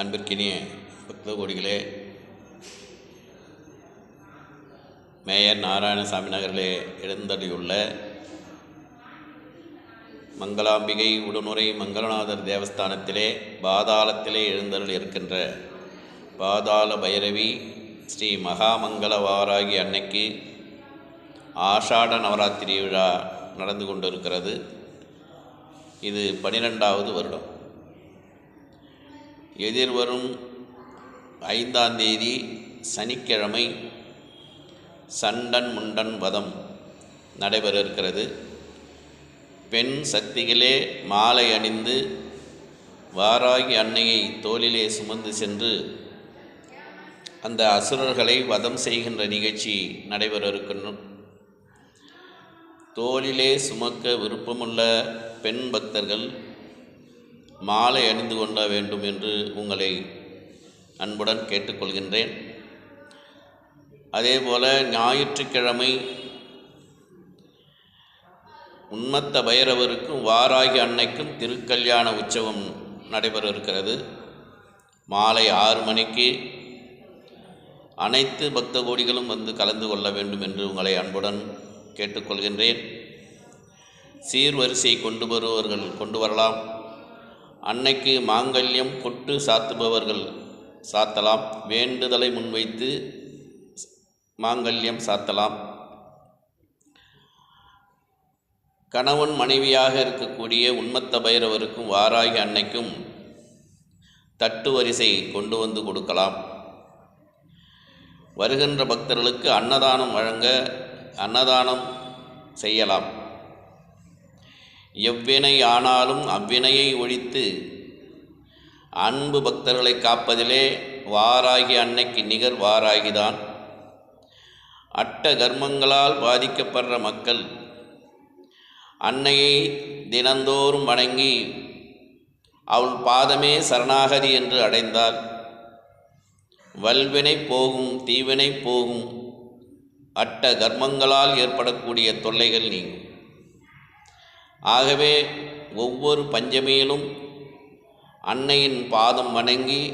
அன்பிற்கினிய பக்த கோடிகளே மேயர் நாராயணசாமி நகரிலே எழுந்தடியுள்ள மங்களாம்பிகை உடனுறை மங்களநாதர் தேவஸ்தானத்திலே பாதாளத்திலே எழுந்தருள் இருக்கின்ற பாதாள பைரவி ஸ்ரீ மகாமங்கள வாராகி அன்னைக்கு ஆஷாட நவராத்திரி விழா நடந்து கொண்டிருக்கிறது. இது பனிரெண்டாவது வருடம். எதிர்வரும் ஐந்தாம் தேதி சனிக்கிழமை சண்டன் முண்டன் வதம் நடைபெற இருக்கிறது பெண் சக்திகளே மாலை அணிந்து வாராகி அன்னையை தோளிலே சுமந்து சென்று அந்த அசுரர்களை வதம் செய்கின்ற நிகழ்ச்சி நடைபெற இருக்கணும் தோளிலே சுமக்க விருப்பமுள்ள பெண் பக்தர்கள் மாலை அணிந்து கொள்ள வேண்டும் என்று உங்களை அன்புடன் கேட்டுக்கொள்கின்றேன். அதேபோல ஞாயிற்றுக்கிழமை உண்மத்த பைரவருக்கும் வாராகி அன்னைக்கும் திருக்கல்யாண உற்சவம் நடைபெற இருக்கிறது. மாலை ஆறு மணிக்கு அனைத்து பக்த கோடிகளும் வந்து கலந்து கொள்ள வேண்டும் என்று உங்களை அன்புடன் கேட்டுக்கொள்கின்றேன். சீர்வரிசை கொண்டு வருபவர்கள் கொண்டு வரலாம். அன்னைக்கு மாங்கல்யம் கொட்டு சாத்துபவர்கள் சாத்தலாம். வேண்டுதலை முன்வைத்து மாங்கல்யம் சாத்தலாம். கணவன் மனைவியாக இருக்கக்கூடிய உன்மத்த பைரவருக்கும் வாராகி அன்னைக்கும் தட்டு வரிசை கொண்டு வந்து கொடுக்கலாம். வருகின்ற பக்தர்களுக்கு அன்னதானம் வழங்க அன்னதானம் செய்யலாம். எவ்வினை ஆனாலும் அவ்வினையை ஒழித்து அன்பு பக்தர்களை காப்பதிலே வாராகி அன்னைக்கு நிகர் வாராகிதான். அட்ட கர்மங்களால் பாதிக்கப்படுற மக்கள் அன்னையை தினந்தோறும் வணங்கி அவள் பாதமே சரணாகதி என்று அடைந்தால் வல்வினை போகும் தீவினை போகும் அட்ட கர்மங்களால் ஏற்படக்கூடிய தொல்லைகள் நீங்கும். ஆகவே ஒவ்வொரு பஞ்சமியிலும் அன்னையின் பாதம் வணங்கி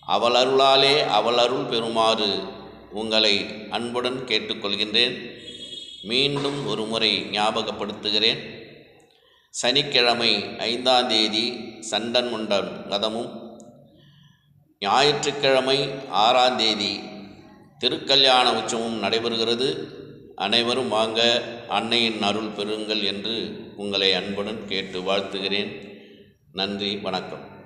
அவள் அருளாலே அவள் அருள் பெறுமாறு உங்களை அன்புடன் கேட்டுக்கொள்கின்றேன். மீண்டும் ஒரு முறை ஞாபகப்படுத்துகிறேன். சனிக்கிழமை ஐந்தாம் தேதி சண்டன் முண்டன் கதமும் ஞாயிற்றுக்கிழமை ஆறாம் தேதி திருக்கல்யாண உற்சவம் நடைபெறுகிறது. அனைவரும் வாங்க அன்னையின் அருள் பெறுங்கள் என்று உங்களை அன்புடன் கேட்டு வாழ்த்துகிறேன். நன்றி வணக்கம்.